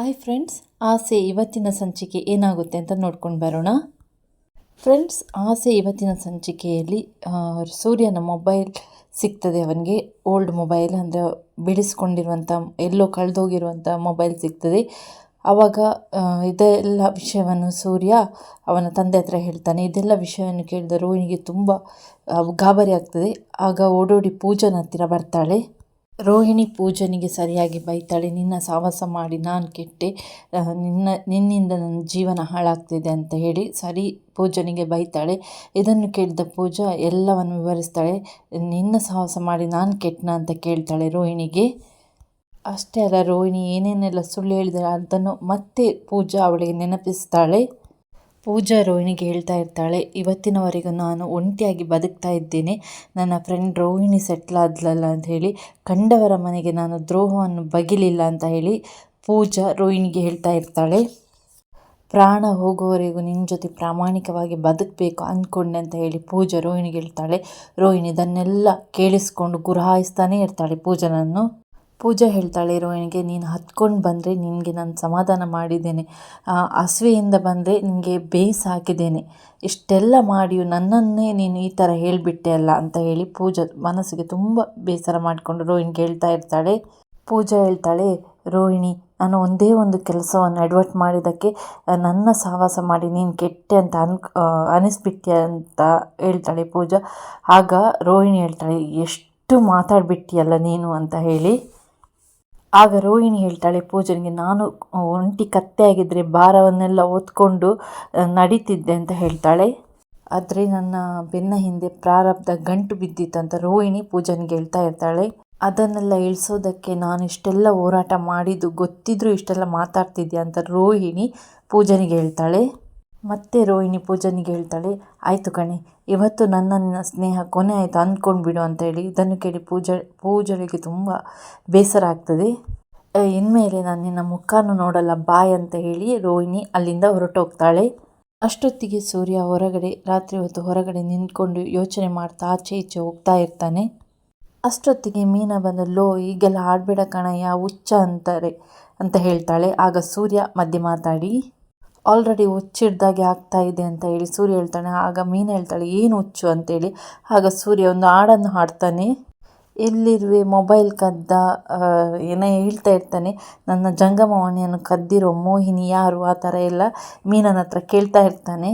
Hi friends ಆಸೆ ಇವತ್ತಿನ ಸಂಚಿಕೆ ಏನಾಗುತ್ತೆ ಅಂತ ನೋಡ್ಕೊಂಡು ಬರೋಣ. ಫ್ರೆಂಡ್ಸ್ ಆಸೆ ಇವತ್ತಿನ ಸಂಚಿಕೆಯಲ್ಲಿ ಸೂರ್ಯನ ಮೊಬೈಲ್ ಸಿಗ್ತದೆ ಅವನಿಗೆ. ಓಲ್ಡ್ ಮೊಬೈಲ್ ಅಂದರೆ ಬಿಡಿಸ್ಕೊಂಡಿರುವಂಥ ಎಲ್ಲೋ ಕಳೆದೋಗಿರುವಂಥ ಮೊಬೈಲ್ ಸಿಗ್ತದೆ. ಆವಾಗ ಇದೆಲ್ಲ ವಿಷಯವನ್ನು ಸೂರ್ಯ ಅವನ ತಂದೆ ಹತ್ರ ಹೇಳ್ತಾನೆ. ಇದೆಲ್ಲ ವಿಷಯವನ್ನು ಕೇಳಿದ ರೋಹಿಣಿಗೆ ತುಂಬ ಗಾಬರಿ ಆಗ್ತದೆ. ಆಗ ಓಡೋಡಿ ಪೂಜನ ಹತ್ತಿರ ಬರ್ತಾಳೆ. ರೋಹಿಣಿ ಪೂಜನಿಗೆ ಸರಿಯಾಗಿ ಬೈತಾಳೆ, ನಿನ್ನ ಸಾಹಸ ಮಾಡಿ, ನಾನು ಕೆಟ್ಟೆ ನಿನ್ನ, ನಿನ್ನಿಂದ ನನ್ನ ಜೀವನ ಹಾಳಾಗ್ತಿದೆ ಅಂತ ಹೇಳಿ ಸರಿ ಪೂಜನಿಗೆ ಬೈತಾಳೆ. ಇದನ್ನು ಕೇಳಿದ ಪೂಜಾ ಎಲ್ಲವನ್ನು ವಿವರಿಸ್ತಾಳೆ. ನಿನ್ನ ಸಾಹಸ ಮಾಡಿ, ನಾನು ಕೆಟ್ಟನ ಅಂತ ಕೇಳ್ತಾಳೆ ರೋಹಿಣಿಗೆ. ಅಷ್ಟೇ ಅಲ್ಲ, ರೋಹಿಣಿ ಏನೇನೆಲ್ಲ ಸುಳ್ಳು ಹೇಳಿದರೆ ಅದನ್ನು ಮತ್ತೆ ಪೂಜಾ ಅವಳಿಗೆ ನೆನಪಿಸ್ತಾಳೆ. ಪೂಜಾ ರೋಹಿಣಿಗೆ ಹೇಳ್ತಾ ಇರ್ತಾಳೆ, ಇವತ್ತಿನವರೆಗೂ ನಾನು ಒಂಟಿಯಾಗಿ ಬದುಕ್ತಾ ಇದ್ದೇನೆ. ನನ್ನ ಫ್ರೆಂಡ್ ರೋಹಿಣಿ ಸೆಟ್ಲ್ ಆದ್ಲಲ್ಲ ಅಂತ ಹೇಳಿ, ಕಂಡವರ ಮನೆಗೆ ನಾನು ದ್ರೋಹವನ್ನು ಬಗಿಲಿಲ್ಲ ಅಂತ ಹೇಳಿ ಪೂಜಾ ರೋಹಿಣಿಗೆ ಹೇಳ್ತಾ ಇರ್ತಾಳೆ. ಪ್ರಾಣ ಹೋಗುವವರೆಗೂ ನಿನ್ನ ಜೊತೆ ಪ್ರಾಮಾಣಿಕವಾಗಿ ಬದುಕಬೇಕು ಅಂದ್ಕೊಂಡೆ ಅಂತ ಹೇಳಿ ಪೂಜಾ ರೋಹಿಣಿಗೆ ಹೇಳ್ತಾಳೆ. ರೋಹಿಣಿ ಇದನ್ನೆಲ್ಲ ಕೇಳಿಸ್ಕೊಂಡು ಗುರಾಯಿಸ್ತಾನೆ ಇರ್ತಾಳೆ ಪೂಜನನ್ನು. ಪೂಜಾ ಹೇಳ್ತಾಳೆ, ರೋಹಿಣಿಗೆ, ನೀನು ಹತ್ಕೊಂಡು ಬಂದರೆ ನಿನಗೆ ನಾನು ಸಮಾಧಾನ ಮಾಡಿದ್ದೇನೆ. ಹಸುವೆಯಿಂದ ಬಂದರೆ ನಿನಗೆ ಬೇಸ್ ಹಾಕಿದ್ದೇನೆ. ಇಷ್ಟೆಲ್ಲ ಮಾಡಿಯು, ನನ್ನನ್ನೇ ನೀನು ಈ ಥರ ಹೇಳಿಬಿಟ್ಟೆ ಅಲ್ಲ ಅಂತ ಹೇಳಿ ಪೂಜಾ ಮನಸ್ಸಿಗೆ ತುಂಬ ಬೇಸರ ಮಾಡಿಕೊಂಡು ರೋಹಿಣಿಗೆ ಹೇಳ್ತಾ ಇರ್ತಾಳೆ. ಪೂಜಾ ಹೇಳ್ತಾಳೆ, ರೋಹಿಣಿ, ನಾನು ಒಂದೇ ಒಂದು ಕೆಲಸವನ್ನು ಅಡ್ವರ್ಟ್ ಮಾಡಿದ್ದಕ್ಕೆ ನನ್ನ ಸಹವಾಸ ಮಾಡಿ ನೀನು ಕೆಟ್ಟೆ ಅಂತ ಅನ್ ಅನಿಸ್ಬಿಟ್ಟೆ ಅಂತ ಹೇಳ್ತಾಳೆ ಪೂಜಾ. ಆಗ ರೋಹಿಣಿ ಹೇಳ್ತಾಳೆ, ಎಷ್ಟು ಮಾತಾಡ್ಬಿಟ್ಟಿಯಲ್ಲ ನೀನು ಅಂತ ಹೇಳಿ. ಆಗ ರೋಹಿಣಿ ಹೇಳ್ತಾಳೆ, ಪೂಜನಿಗೆ, ನಾನು ಒಂಟಿ ಕತ್ತೆ ಆಗಿದ್ದರೆ ಭಾರವನ್ನೆಲ್ಲ ಹೊತ್ಕೊಂಡು ನಡೀತಿದ್ದೆ ಅಂತ ಹೇಳ್ತಾಳೆ. ಆದರೆ ನನ್ನ ಬೆನ್ನ ಹಿಂದೆ ಪ್ರಾರಬ್ಧ ಗಂಟು ಬಿದ್ದಿತ್ತಂತ ರೋಹಿಣಿ ಪೂಜನಿಗೆ ಹೇಳ್ತಾ ಇರ್ತಾಳೆ. ಅದನ್ನೆಲ್ಲ ಇಳಿಸೋದಕ್ಕೆ ನಾನು ಇಷ್ಟೆಲ್ಲ ಹೋರಾಟ ಮಾಡಿದ್ದು, ಗೊತ್ತಿದ್ರೂ ಇಷ್ಟೆಲ್ಲ ಮಾತಾಡ್ತಿದ್ದೆ ಅಂತ ರೋಹಿಣಿ ಪೂಜನಿಗೆ ಹೇಳ್ತಾಳೆ. ಮತ್ತೆ ರೋಹಿಣಿ ಪೂಜನಿಗೆ ಹೇಳ್ತಾಳೆ, ಆಯಿತು ಕಣೆ, ಇವತ್ತು ನನ್ನ ಸ್ನೇಹ ಕೊನೆ ಆಯಿತು, ಅಂದ್ಕೊಂಡು ಬಿಡು ಅಂತ ಹೇಳಿ. ಇದನ್ನು ಕೇಳಿ ಪೂಜ ಪೂಜಳಿಗೆ ತುಂಬ ಬೇಸರ ಆಗ್ತದೆ. ಇನ್ಮೇಲೆ ನಾನು ನಿನ್ನ ಮುಖಾನು ನೋಡಲ್ಲ, ಬಾಯ್ ಅಂತ ಹೇಳಿ ರೋಹಿಣಿ ಅಲ್ಲಿಂದ ಹೊರಟೋಗ್ತಾಳೆ. ಅಷ್ಟೊತ್ತಿಗೆ ಸೂರ್ಯ ಹೊರಗಡೆ, ರಾತ್ರಿ ಹೊತ್ತು ಹೊರಗಡೆ ನಿಂತ್ಕೊಂಡು ಯೋಚನೆ ಮಾಡ್ತಾ ಆಚೆ ಈಚೆ ಹೋಗ್ತಾ ಇರ್ತಾನೆ. ಅಷ್ಟೊತ್ತಿಗೆ ಮೀನ ಬಂದು, ಲೋ, ಈಗೆಲ್ಲ ಆಡಬೇಡ ಕಣಯ್ಯ, ಹುಚ್ಚ ಅಂತಾರೆ, ಅಂತ ಹೇಳ್ತಾಳೆ. ಆಗ ಸೂರ್ಯ ಮಧ್ಯೆ ಮಾತಾಡಿ ಆಲ್ರೆಡಿ ಹುಚ್ಚಿಡ್ದಾಗೆ ಆಗ್ತಾ ಇದೆ ಅಂತ ಹೇಳಿ ಸೂರ್ಯ ಹೇಳ್ತಾನೆ, ಆಗ ಮೀನು ಹೇಳ್ತಾಳೆ, ಏನು ಹುಚ್ಚು? ಅಂತೇಳಿ. ಆಗ ಸೂರ್ಯ ಒಂದು ಹಾಡನ್ನು ಹಾಡ್ತಾನೆ ಎಲ್ಲಿರುವೆ ಮೊಬೈಲ್ ಕದ್ದ ಏನೋ ಹೇಳ್ತಾ ಇರ್ತಾನೆ, ನನ್ನ ಜಂಗಮವಾಣಿಯನ್ನು ಕದ್ದಿರೋ ಮೋಹಿನಿ ಯಾರು? ಆ ಥರ ಎಲ್ಲ ಮೀನನ ಹತ್ರ ಕೇಳ್ತಾ ಇರ್ತಾನೆ.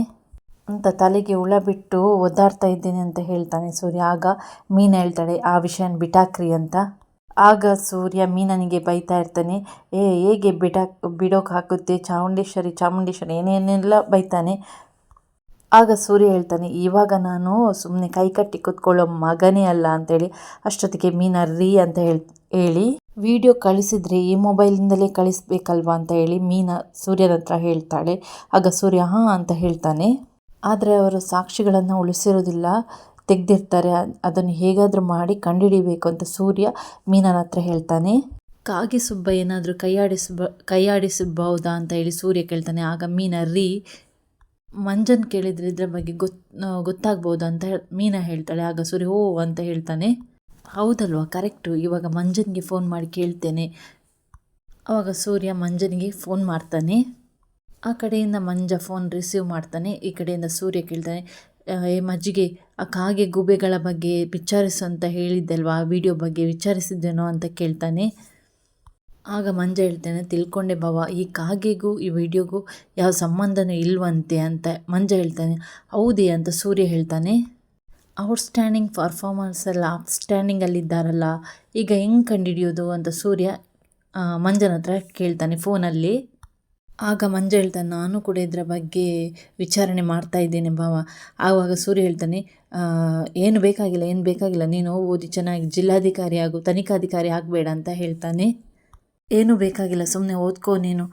ಅಂತ ತಲೆಗೆ ಹುಳ ಬಿಟ್ಟು ಒದ್ದಾಡ್ತಾ ಇದ್ದೀನಿ ಅಂತ ಹೇಳ್ತಾನೆ ಸೂರ್ಯ. ಆಗ ಮೀನು ಹೇಳ್ತಾಳೆ, ಆ ವಿಷಯನ ಬಿಟಾಕ್ರಿ ಅಂತ. ಆಗ ಸೂರ್ಯ ಮೀನನಿಗೆ ಬೈತಾ ಇರ್ತಾನೆ, ಏ, ಹೇಗೆ ಬಿಡ, ಬಿಡೋಕೆ ಹಾಕುತ್ತೆ? ಚಾಮುಂಡೇಶ್ವರಿ ಚಾಮುಂಡೇಶ್ವರಿ, ಏನೇನೆಲ್ಲ ಬೈತಾನೆ. ಆಗ ಸೂರ್ಯ ಹೇಳ್ತಾನೆ, ಇವಾಗ ನಾನು ಸುಮ್ಮನೆ ಕೈ ಕಟ್ಟಿ ಕೂತ್ಕೊಳ್ಳೋ ಮಗನೇ ಅಲ್ಲ ಅಂತೇಳಿ, ಅಷ್ಟೊತ್ತಿಗೆ ಮೀನ ರೀ ಅಂತ ಹೇಳ್, ಹೇಳಿ, ವಿಡಿಯೋ ಕಳಿಸಿದ್ರೆ ಈ ಮೊಬೈಲಿಂದಲೇ ಕಳಿಸ್ಬೇಕಲ್ವಾ ಅಂತ ಹೇಳಿ ಮೀನ ಸೂರ್ಯನ ಹತ್ರ ಹೇಳ್ತಾಳೆ. ಆಗ ಸೂರ್ಯ, ಹಾಂ, ಅಂತ ಹೇಳ್ತಾನೆ. ಆದರೆ ಅವರು ಸಾಕ್ಷಿಗಳನ್ನು ಉಳಿಸಿರೋದಿಲ್ಲ. ತೆಗೆದಿರ್ತಾರೆ. ಅದನ್ನು ಹೇಗಾದರೂ ಮಾಡಿ ಕಂಡುಹಿಡಿಬೇಕು ಅಂತ ಸೂರ್ಯ ಮೀನನ ಹತ್ರ ಹೇಳ್ತಾನೆ. ಕಾಗೆ ಸುಬ್ಬ ಏನಾದರೂ ಕೈಯಾಡಿಸಬ, ಕೈಯಾಡಿಸಬಹುದಾ ಅಂತ ಹೇಳಿ ಸೂರ್ಯ ಕೇಳ್ತಾನೆ. ಆಗ ಮೀನ, ರೀ, ಮಂಜನ್ ಕೇಳಿದರೆ ಇದ್ರ ಬಗ್ಗೆ ಗೊತ್ ಗೊತ್ತಾಗ್ಬೋದು ಅಂತ ಮೀನ ಮೀನಾ ಹೇಳ್ತಾಳೆ. ಆಗ ಸೂರ್ಯ, ಓ, ಅಂತ ಹೇಳ್ತಾನೆ. ಹೌದಲ್ವಾ, ಕರೆಕ್ಟು. ಇವಾಗ ಮಂಜನ್ಗೆ ಫೋನ್ ಮಾಡಿ ಕೇಳ್ತೇನೆ. ಆವಾಗ ಸೂರ್ಯ ಮಂಜನಿಗೆ ಫೋನ್ ಮಾಡ್ತಾನೆ. ಆ ಕಡೆಯಿಂದ ಮಂಜ ಫೋನ್ ರಿಸೀವ್ ಮಾಡ್ತಾನೆ. ಈ ಕಡೆಯಿಂದ ಸೂರ್ಯ ಕೇಳ್ತಾನೆ ಏ, ಮಜ್ಜಿಗೆ ಆ ಕಾಗೆ ಗುಬೆಗಳ ಬಗ್ಗೆ ವಿಚಾರಿಸು ಅಂತ ಹೇಳಿದ್ದಲ್ವಾ? ಆ ವಿಡಿಯೋ ಬಗ್ಗೆ ವಿಚಾರಿಸಿದ್ದೇನೋ ಅಂತ ಕೇಳ್ತಾನೆ. ಆಗ ಮಂಜ ಹೇಳ್ತಾನೆ, ತಿಳ್ಕೊಂಡೆ ಬಾವ ಈ ಕಾಗೆಗೂ, ಈ ವಿಡಿಯೋಗೂ ಯಾವ ಸಂಬಂಧನೂ ಇಲ್ವಂತೆ ಅಂತ ಮಂಜ ಹೇಳ್ತಾನೆ. ಹೌದೇ ಅಂತ ಸೂರ್ಯ ಹೇಳ್ತಾನೆ. ಔಟ್ಸ್ಟ್ಯಾಂಡಿಂಗ್ ಪರ್ಫಾರ್ಮೆನ್ಸ್ ಎಲ್ಲ ಅಪ್ಸ್ಟ್ಯಾಂಡಿಂಗಲ್ಲಿದ್ದಾರಲ್ಲ ಈಗ ಹೆಂಗೆ ಕಂಡುಹಿಡಿಯೋದು ಅಂತ ಸೂರ್ಯ ಮಂಜನ ಹತ್ರ ಕೇಳ್ತಾನೆ ಫೋನಲ್ಲಿ. ಆಗ ಮಂಜ ಹೇಳ್ತಾನೆ, ನಾನು ಕೂಡ ಇದರ ಬಗ್ಗೆ ವಿಚಾರಣೆ ಮಾಡ್ತಾ ಇದ್ದೇನೆ ಭಾವ. ಆವಾಗ ಸೂರ್ಯ ಹೇಳ್ತಾನೆ ಏನು ಬೇಕಾಗಿಲ್ಲ ಏನು ಬೇಕಾಗಿಲ್ಲ, ನೀನು ಓದಿ ಚೆನ್ನಾಗಿ ಜಿಲ್ಲಾಧಿಕಾರಿ ಆಗು, ತನಿಖಾಧಿಕಾರಿ ಆಗಬೇಡ ಅಂತ ಹೇಳ್ತಾನೆ. ಏನು ಬೇಕಾಗಿಲ್ಲ ಸುಮ್ಮನೆ ಓದ್ಕೋ ನೀನು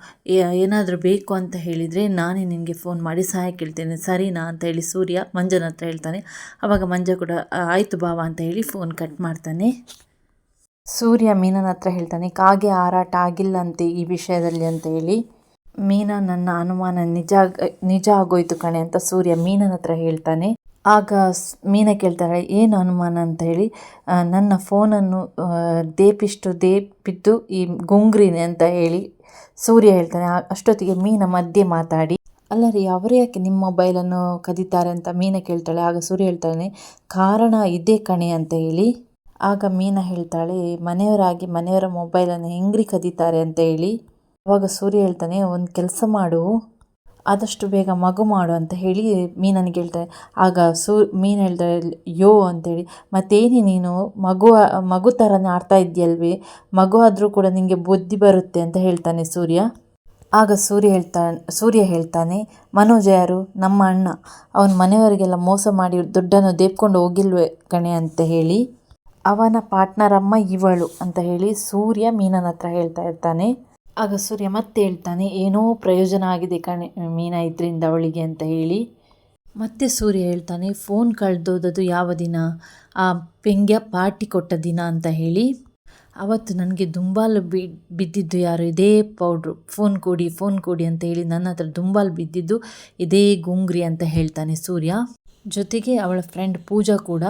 ಏನಾದರೂ ಬೇಕು ಅಂತ ಹೇಳಿದರೆ ನಾನೇ ನಿನಗೆ ಫೋನ್ ಮಾಡಿ ಸಹಾಯ ಕೇಳ್ತೇನೆ, ಸರಿನಾ? ಅಂತ ಹೇಳಿ ಸೂರ್ಯ ಮಂಜನ ಹತ್ರ ಹೇಳ್ತಾನೆ. ಆವಾಗ ಮಂಜ ಕೂಡ ಆಯಿತು ಬಾವ ಅಂತ ಹೇಳಿ ಫೋನ್ ಕಟ್ ಮಾಡ್ತಾನೆ. ಸೂರ್ಯ ಮೀನನ ಹತ್ರ ಹೇಳ್ತಾನೆ, ಕಾಗೆ ಹಾರಾಟ ಆಗಿಲ್ಲಂತೆ ಈ ವಿಷಯದಲ್ಲಿ ಅಂತ ಹೇಳಿ. ಮೀನ ನನ್ನ ಅನುಮಾನ ನಿಜ ನಿಜ ಆಗೋಯ್ತು ಕಣೆ ಅಂತ ಸೂರ್ಯ ಮೀನನ ಹತ್ರ ಹೇಳ್ತಾನೆ. ಆಗ ಮೀನ ಕೇಳ್ತಾಳೆ, ಏನು ಅನುಮಾನ ಅಂತ ಹೇಳಿ ನನ್ನ ಫೋನನ್ನು ದೇಪಿಷ್ಟು ದೇಪಿದ್ದು ಈ ಗುಂಗ್ರಿನೇ ಅಂತ ಹೇಳಿ ಸೂರ್ಯ ಹೇಳ್ತಾನೆ. ಅಷ್ಟೊತ್ತಿಗೆ ಮೀನ ಮಧ್ಯೆ ಮಾತಾಡಿ, ಅಲ್ಲ ರೀ, ಅವರು ಯಾಕೆ ನಿಮ್ಮ ಮೊಬೈಲನ್ನು ಕದೀತಾರೆ ಅಂತ ಮೀನ ಕೇಳ್ತಾಳೆ. ಆಗ ಸೂರ್ಯ ಹೇಳ್ತಾನೆ, ಕಾರಣ ಇದೇ ಕಣೆ ಅಂತ ಹೇಳಿ. ಆಗ ಮೀನ ಹೇಳ್ತಾಳೆ, ಮನೆಯವರಾಗಿ ಮನೆಯವರ ಮೊಬೈಲನ್ನು ಹೆಂಗ್ರಿ ಕದೀತಾರೆ ಅಂತ ಹೇಳಿ. ಅವಾಗ ಸೂರ್ಯ ಹೇಳ್ತಾನೆ, ಒಂದು ಕೆಲಸ ಮಾಡು, ಆದಷ್ಟು ಬೇಗ ಮಗು ಮಾಡು ಅಂತ ಹೇಳಿ ಮೀನನಿಗೆ ಹೇಳ್ತಾರೆ ಆಗ ಸೂ, ಮೀನು ಹೇಳ್ತಾರೆ ಯೋ ಅಂತೇಳಿ ಮತ್ತೇನಿ ನೀನು? ಮಗು ಮಗು ಥರನೇ ಆಡ್ತಾ ಇದೆಯಲ್ವೇ ಮಗು ಆದರೂ ಕೂಡ ನಿನಗೆ ಬುದ್ಧಿ ಬರುತ್ತೆ ಅಂತ ಹೇಳ್ತಾನೆ ಸೂರ್ಯ. ಆಗ ಸೂರ್ಯ ಹೇಳ್ತಾ ಸೂರ್ಯ ಹೇಳ್ತಾನೆ, ಮನೋಜ ಯಾರು? ನಮ್ಮ ಅಣ್ಣ. ಅವನ ಮನೆಯವರಿಗೆಲ್ಲ ಮೋಸ ಮಾಡಿ ದುಡ್ಡನ್ನು ದೇಪ್ಕೊಂಡು ಹೋಗಿಲ್ವೇ ಕಣೆ ಅಂತ ಹೇಳಿ. ಅವನ ಪಾರ್ಟ್ನರ್ ಅಮ್ಮ ಇವಳು ಅಂತ ಹೇಳಿ ಸೂರ್ಯ ಮೀನನ ಹತ್ರ ಹೇಳ್ತಾ ಇರ್ತಾನೆ. ಆಗ ಸೂರ್ಯ ಮತ್ತೆ ಹೇಳ್ತಾನೆ, ಏನೋ ಪ್ರಯೋಜನ ಆಗಿದೆ ಕಣೆ ಮೀನ ಇದರಿಂದ ಅವಳಿಗೆ ಅಂತ ಹೇಳಿ. ಮತ್ತೆ ಸೂರ್ಯ ಹೇಳ್ತಾನೆ, ಫೋನ್ ಕಳೆದೋದದು ಯಾವ ದಿನ? ಆ ಪೆಂಗ್ಯ ಪಾರ್ಟಿ ಕೊಟ್ಟ ದಿನ ಅಂತ ಹೇಳಿ. ಅವತ್ತು ನನಗೆ ದುಂಬಾಲು ಬಿ, ಬಿದ್ದಿದ್ದು ಯಾರು? ಇದೇ ಪೌಡ್ರು. ಫೋನ್ ಕೊಡಿ ಫೋನ್ ಕೊಡಿ ಅಂತ ಹೇಳಿ ನನ್ನ ಹತ್ರ ದುಂಬಾಲು ಬಿದ್ದಿದ್ದು ಇದೇ ಗುಂಗ್ರಿ ಅಂತ ಹೇಳ್ತಾನೆ ಸೂರ್ಯ. ಜೊತೆಗೆ ಅವಳ ಫ್ರೆಂಡ್ ಪೂಜಾ ಕೂಡ.